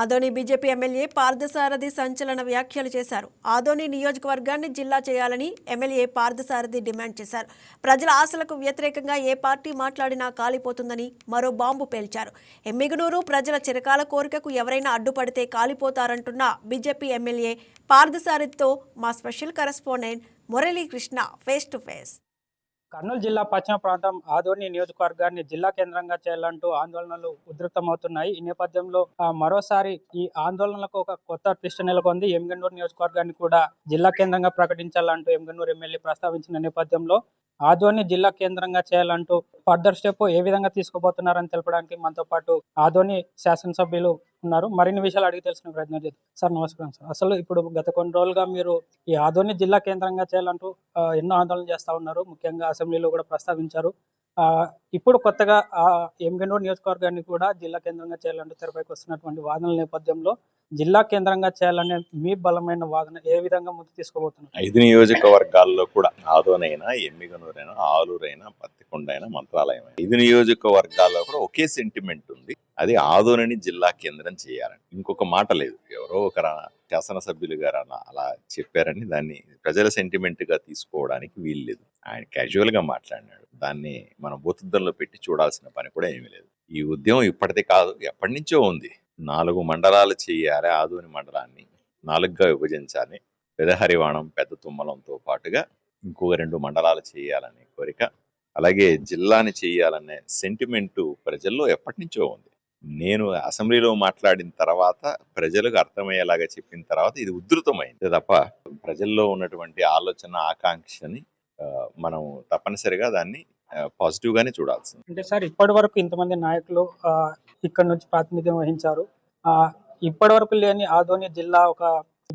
Adoni BJP MLA Parthasarathi సంచలన వ్యాఖ్యలు చేశారు. ఆదోని నియోజకవర్గాన్ని జిల్లా చేయాలని ఎమ్మెల్యే పార్థసారథి డిమాండ్ చేశారు. ప్రజల ఆశలకు వ్యతిరేకంగా ఏ పార్టీ మాట్లాడినా కాలిపోతుందని మరో బాంబు పేల్చారు. ఎమ్మిగనూరు ప్రజల చిరకాల కోరికకు ఎవరైనా అడ్డుపడితే కాలిపోతారంటున్న బీజేపీ ఎమ్మెల్యే పార్థసారథితో మా special correspondent Muralikrishna face to face. Kurnool జిల్లా పశ్చిమ ప్రాంతం ఆదోని నియోజకవర్గాన్ని జిల్లా కేంద్రంగా చేయాలంటూ ఆందోళనలు ఉధృతమవుతున్నాయి. ఈ నేపథ్యంలో మరోసారి ఈ ఆందోళనలకు ఒక కొత్త ట్విస్ట్ నెలకొంది. ఎమ్గన్నూరు నియోజకవర్గాన్ని కూడా జిల్లా కేంద్రంగా ప్రకటించాలంటూ ఎమ్గన్నూరు ఎమ్మెల్యే ప్రస్తావించిన నేపథ్యంలో ఆదోని జిల్లా కేంద్రంగా చేయాలంటూ ఫర్దర్ స్టెప్ ఏ విధంగా తీసుకోబోతున్నారని తెలపడానికి మనతో పాటు ఆదోని శాసనసభ్యులు ఉన్నారు మరిన్ని విషయాలు అడిగి తెలుసుకునే ప్రయత్నం చేద్దాం. సార్ నమస్కారం సార్. అసలు ఇప్పుడు గత కొన్ని రోజులుగా మీరు ఈ ఆదోని జిల్లా కేంద్రంగా చేయాలంటూ ఎన్నో ఆందోళన చేస్తా ఉన్నారు. ముఖ్యంగా అసెంబ్లీలో కూడా ప్రస్తావించారు. ఇప్పుడు కొత్తగా ఆ ఎంగనూరు నియోజకవర్గాన్ని కూడా జిల్లా కేంద్రంగా చేయాలంటూ తెరపైకి వస్తున్నటువంటి వాదనల నేపథ్యంలో జిల్లా కేంద్రంగా చేయాలనే మీ బలమైన వాదన ఏ విధంగా ముందు తీసుకోబోతున్నారు ఐదు నియోజకవర్గాల్లో కూడా ఆదోనైనా ఎమ్మిగనూరైనా ఆలూరైనా పత్తికొండ మంత్రాలయం ఐదు నియోజకవర్గాల్లో కూడా ఒకే సెంటిమెంట్ ఉంది. అది ఆదోనని జిల్లా కేంద్రం చేయాలని. ఇంకొక మాట లేదు. ఎవరో ఒక శాసనసభ్యులు గారు అలా అలా చెప్పారని దాన్ని ప్రజల సెంటిమెంట్గా తీసుకోవడానికి వీల్లేదు. ఆయన క్యాజువల్గా మాట్లాడినాడు. దాన్ని మనం బొత్తుద్దల్లో పెట్టి చూడాల్సిన పని కూడా ఏమీ లేదు. ఈ ఉద్యమం ఇప్పటిదే కాదు ఎప్పటి నుంచో ఉంది. నాలుగు మండలాలు చేయాలి ఆదోని మండలాన్ని నాలుగుగా విభజించాలి. పెదహరివాణం పెద్ద తుమ్మలంతో పాటుగా ఇంకో రెండు మండలాలు చేయాలనే కోరిక అలాగే జిల్లాని చేయాలనే సెంటిమెంటు ప్రజల్లో ఎప్పటి నుంచో ఉంది. నేను అసెంబ్లీలో మాట్లాడిన తర్వాత ప్రజలకు అర్థమయ్యేలాగా చెప్పిన తర్వాత ఇది ఉధృతమైంది. తప్ప ప్రజల్లో ఉన్నటువంటి ఆలోచన ఆకాంక్షని మనం తప్పనిసరిగా దాన్ని పాజిటివ్ గానే చూడాల్సింది. అంటే సార్ ఇప్పటి వరకు ఇంతమంది నాయకులు ఇక్కడ నుంచి ప్రాతినిధ్యం వహించారు. ఆ ఇప్పటి వరకు లేని ఆదోని జిల్లా ఒక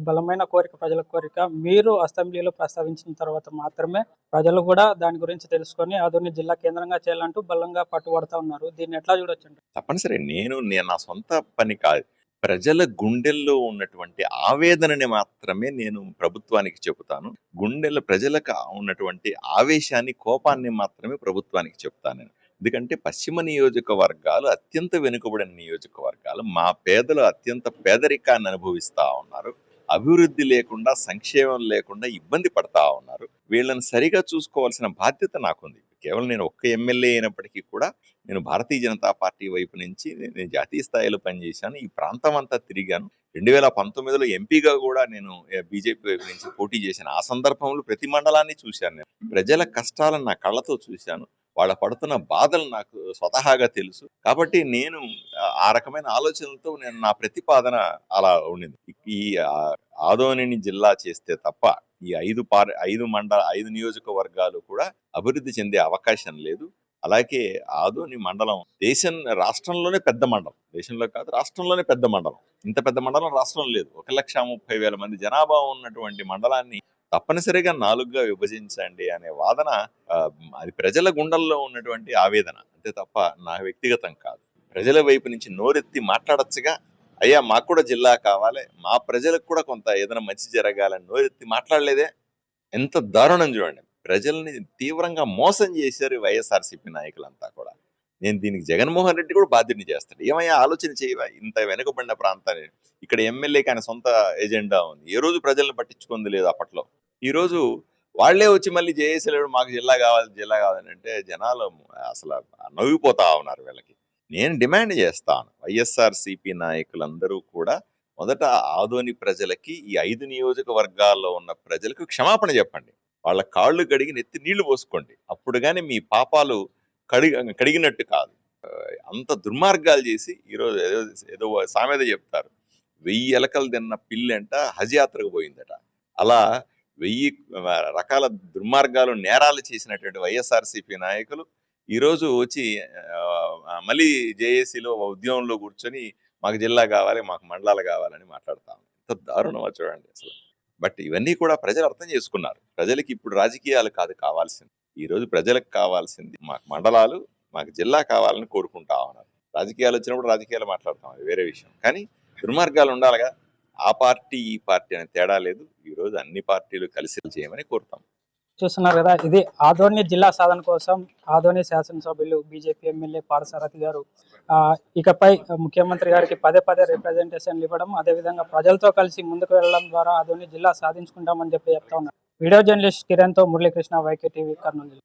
బలమైన కోరిక ప్రజల కోరిక మీరు అసెంబ్లీలో ప్రస్తావించిన తర్వాత మాత్రమే ప్రజలు కూడా దాని గురించి తెలుసుకొని ఆదోని జిల్లా కేంద్రంగా చేయాలంటూ బలంగా పట్టుబడతా ఉన్నారు. దీన్ని ఎట్లా చూడొచ్చు తప్పనిసరి నేను నేను నా సొంత పని కాదు. ప్రజల గుండెల్లో ఉన్నటువంటి ఆవేదనని మాత్రమే నేను ప్రభుత్వానికి చెబుతాను. గుండెల ప్రజలకు ఉన్నటువంటి ఆవేశాన్ని కోపాన్ని మాత్రమే ప్రభుత్వానికి చెప్తాను నేను. ఎందుకంటే పశ్చిమ నియోజకవర్గాలు అత్యంత వెనుకబడిన నియోజకవర్గాలు. మా పేదలు అత్యంత పేదరికాన్ని అనుభవిస్తూ ఉన్నారు. అభివృద్ధి లేకుండా సంక్షేమం లేకుండా ఇబ్బంది పడతా ఉన్నారు. వీళ్ళని సరిగా చూసుకోవాల్సిన బాధ్యత నాకుంది. కేవలం నేను ఒక్క ఎమ్మెల్యే అయినప్పటికీ కూడా నేను భారతీయ జనతా పార్టీ వైపు నుంచి నేను జాతీయ స్థాయిలో పనిచేశాను. ఈ ప్రాంతం అంతా తిరిగాను. రెండు వేల పంతొమ్మిదిలో ఎంపీగా కూడా నేను బీజేపీ వైపు నుంచి పోటీ చేశాను. ఆ సందర్భంలో ప్రతి మండలాన్ని చూశాను నేను. ప్రజల కష్టాలను నా కళ్ళతో చూశాను. వాళ్ళ పడుతున్న బాధలు నాకు స్వతహాగా తెలుసు. కాబట్టి నేను ఆ- రకమైన ఆలోచనలతో నేను నా ప్రతిపాదన అలా ఉండింది. ఈ ఆదోనిని జిల్లా చేస్తే తప్ప ఈ ఐదు పార్ ఐదు మండల ఐదు నియోజకవర్గాలు కూడా అభివృద్ధి చెందే అవకాశం లేదు. అలాగే ఆదోని మండలం దేశం రాష్ట్రంలోనే పెద్ద మండలం. దేశంలో కాదు రాష్ట్రంలోనే పెద్ద మండలం. ఇంత పెద్ద మండలం రాష్ట్రం లేదు. ఒక లక్ష ముప్పై వేల మంది జనాభా ఉన్నటువంటి మండలాన్ని తప్పనిసరిగా నాలుగుగా విభజించండి అనే వాదన అది ప్రజల గుండెల్లో ఉన్నటువంటి ఆవేదన. అంతే తప్ప నా వ్యక్తిగతం కాదు. ప్రజల వైపు నుంచి నోరెత్తి మాట్లాడచ్చుగా అయ్యా మాకు కూడా జిల్లా కావాలి. మా ప్రజలకు కూడా కొంత ఏదైనా మంచి జరగాలని నోరెత్తి మాట్లాడలేదే. ఎంత దారుణం చూడండి. ప్రజల్ని తీవ్రంగా మోసం చేశారు వైఎస్ఆర్సీపీ నాయకులంతా కూడా. నేను దీనికి జగన్మోహన్ రెడ్డి కూడా బాధ్యతని చేస్తాడు. ఏమయ్యా ఆలోచన చేయవా? ఇంత వెనుకబడిన ప్రాంతాన్ని ఇక్కడ ఎమ్మెల్యేకి ఆయన సొంత ఎజెండా ఉంది. ఏ రోజు ప్రజల్ని పట్టించుకుంది లేదు అప్పట్లో. ఈ రోజు వాళ్ళే వచ్చి మళ్ళీ జేఏసీలు మాకు జిల్లా కావాలి జిల్లా కావాలని అంటే జనాలు అసలు నవ్విపోతా ఉన్నారు వీళ్ళకి. నేను డిమాండ్ చేస్తాను. వైఎస్ఆర్ సిపి నాయకులందరూ కూడా మొదట ఆదోని ప్రజలకి ఈ ఐదు నియోజకవర్గాల్లో ఉన్న ప్రజలకు క్షమాపణ చెప్పండి. వాళ్ళ కాళ్ళు కడిగి నెత్తి నీళ్ళు పోసుకోండి. అప్పుడు కానీ మీ పాపాలు కడిగి కడిగినట్టు కాదు. అంత దుర్మార్గాలు చేసి ఈరోజు ఏదో ఏదో సామెత చెప్తారు. వెయ్యి ఎలకలు తిన్న పిల్లంట అంట హజ్ యాత్రకు పోయిందట. అలా వెయ్యి రకాల దుర్మార్గాలు నేరాలు చేసినటువంటి వైఎస్ఆర్సీపీ నాయకులు ఈ రోజు వచ్చి మళ్ళీ జేఏసీలో ఉద్యమంలో కూర్చొని మాకు జిల్లా కావాలి మాకు మండలాలు కావాలని మాట్లాడతాం ఎంత దారుణమో చూడండి అసలు. బట్ ఇవన్నీ కూడా ప్రజలు అర్థం చేసుకున్నారు. ప్రజలకి ఇప్పుడు రాజకీయాలు కాదు కావాల్సింది. ఈ రోజు ప్రజలకు కావాల్సింది మాకు మండలాలు మాకు జిల్లా కావాలని కోరుకుంటా ఉన్నారు. రాజకీయాలు వచ్చినప్పుడు రాజకీయాలు మాట్లాడతాం అది వేరే విషయం. కానీ దుర్మార్గాలు ఉండాలిగా. ఆ పార్టీ ఈ పార్టీ అనే తేడా లేదు. ఈ రోజు అన్ని పార్టీలు కలిసి చేయమని కోరుతాం. చూస్తున్నారు కదా ఇది ఆదోని జిల్లా సాధన కోసం ఆదోని శాసనసభ్యులు బీజేపీ ఎమ్మెల్యే పాడసారథి గారు ఆ, ఇకపై ముఖ్యమంత్రి గారికి పదే పదే రిప్రజెంటేషన్లు ఇవ్వడం అదేవిధంగా ప్రజలతో కలిసి ముందుకు వెళ్ళడం ద్వారా ఆదోని జిల్లా సాధించుకుంటామని చెప్పి చెప్తా ఉన్నారు. వీడియో జర్నలిస్ట్ కిరణ్తో మురళీకృష్ణ వైకే టీవీ కర్నూలు.